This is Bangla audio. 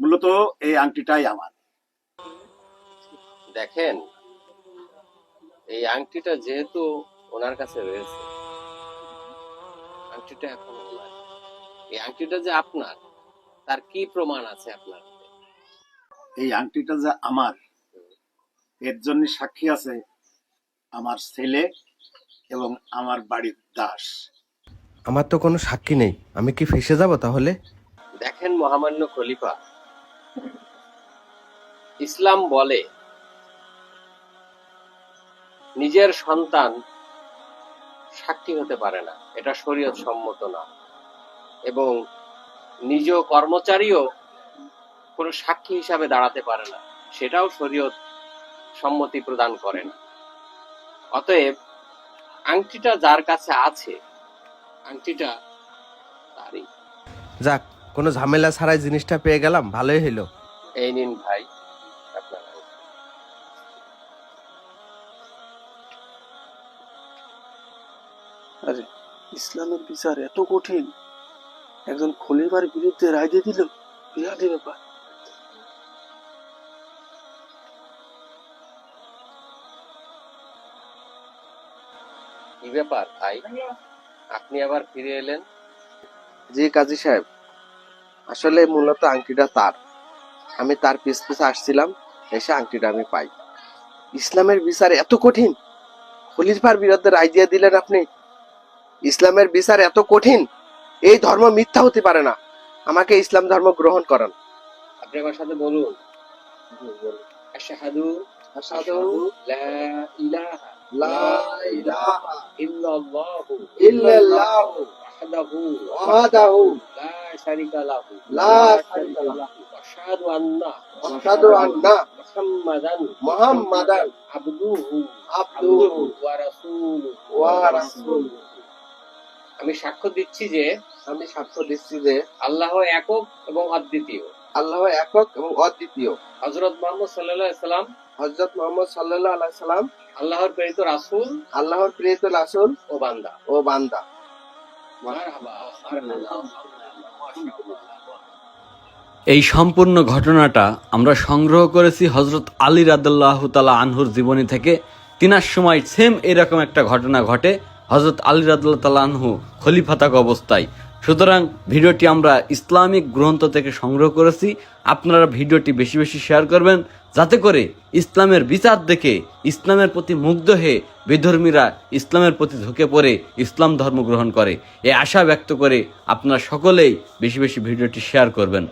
মূলত এই আংটিটাই আমার। দেখেন এই আংটিটা যেহেতু ওনার কাছে রয়েছে আংটিটা এখন ওনার। এই আংটিটা যে আপনার তার কি প্রমাণ আছে আপনার এই আংটিটা যে আমার এর জন্য সাক্ষী আছে আমার ছেলে এবং আমার বাড়ির দাস। আমার তো কোনো সাক্ষী নেই আমি কি ফেসে যাব তাহলে? দেখেন মহামান্য খলিফা ইসলাম বলে, নিজের সন্তান সাক্ষী হতে পারে না। এটা শরীয়ত সম্মত না। এবং নিজ কর্মচারীও কোনো সাক্ষী হিসাবে দাঁড়াতে পারে না। সেটাও শরীয়ত সম্মতি প্রদান করে না। অতএব, আংটিটা যার কাছে আছে, আংটিটা তারই। যাক, কোনো ঝামেলা ছাড়াই জিনিসটা পেয়ে গেলাম, ভালোই হইল। এই নিন ভাই আপনার। আরে ইসলামের বিচার এত কঠিন। একজন খলিফার বিরুদ্ধে রায় দিয়ে দিল বিরাট ব্যাপার। কি ব্যাপার ভাই? আপনি আবার ফিরে এলেন? জি কাজী সাহেব। আসলে মূলত আংটিটা তার। আমি তার পিছ পিছে আসছিলাম এসে আংটিটা আমি পাই। ইসলামের বিচার এত কঠিন? খলিফার বিরুদ্ধে রায় দিয়ে দিলেন আপনি? ইসলামের বিচার এত কঠিন? এই ধর্ম মিথ্যা হতে পারে না। আমাকে ইসলাম ধর্ম গ্রহণ করান। আপনি আমার সাথে বলুন। আশহাদু আশহাদু লা ইলাহা লা ইলাহা ইল্লাল্লাহু ইল্লাল্লাহু ওয়াহদাহু ওয়াহদাহু। লা লা শারিকা লাহু আশহাদু আন্না আশহাদু আন্না মুহাম্মাদান মুহাম্মাদান আবদুহু আবদুহু ওয়া রাসূলুহু ওয়া রাসূলুহু আমি সাক্ষ্য দিচ্ছি যে আমি সাক্ষ্য দিচ্ছি যে আল্লাহ একক এবং অদ্বিতীয়। আল্লাহ একক এবং অদ্বিতীয়। হযরত মুহাম্মদ সাল্লাল্লাহু আলাইহি সাল্লাম হজরত মোহাম্মদ সাল্লাহ আলাই সাল্লাম আল্লাহর প্রেরিত রাসূল আল্লাহর প্রিয়ত রাসুল ও বান্দা। ও বান্দা। মারহাবা এই সম্পূর্ণ ঘটনাটা আমরা সংগ্রহ করেছি হজরত আলী রাদুল্লাহ তালা আনহুর জীবনী থেকে। তিনার সময় সেম এরকম একটা ঘটনা ঘটে হজরত আলী রাদুল্লাহ তালা আনহু খলিফাতাক অবস্থায়। সুতরাং ভিডিওটি আমরা ইসলামিক গ্রন্থ থেকে সংগ্রহ করেছি। আপনারা ভিডিওটি বেশি বেশি শেয়ার করবেন। যাতে করে ইসলামের বিচার দেখে ইসলামের প্রতি মুগ্ধ হয়ে বিধর্মীরা ইসলামের প্রতি ঝুঁকে পড়ে ইসলাম ধর্ম গ্রহণ করে। এ আশা ব্যক্ত করে আপনারা সকলেই বেশি বেশি ভিডিওটি শেয়ার করবেন।